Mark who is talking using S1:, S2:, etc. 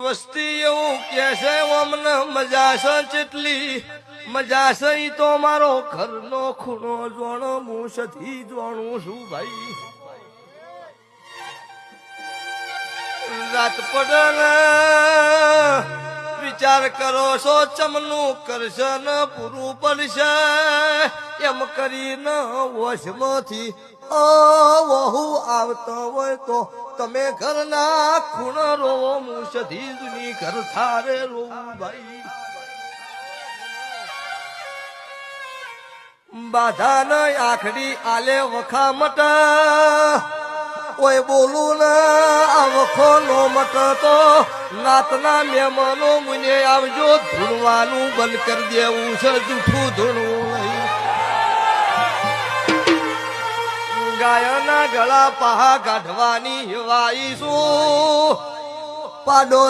S1: વસ્તી એવું કે છે, અમને મજા છે ચેટલી? મજા છે તો મારો ઘરનો ખૂણો જોણો, હું જોણું છું ભાઈ. રાત પડે વિચાર કરો છો, ચમનું કરશે ને, પૂરું પડશે. એમ કરીને વશમાંથી ઓ વહુ આવતો હોય તો તમે ઘરના ખૂણ રોવો હું ઘર થારે રોવું ભાઈ. બાધા ન આખડી આલે વખા મટા. ઓય બોલું ના વખો નો મટતો નાતના મહેમાનો મુને આવજો ધૂણવાનું બંધ કરી દેવું છે જૂઠું ધૂણવું નહીં. ગાયના ગળા પહા કાઢવાની વાઈશું પાડો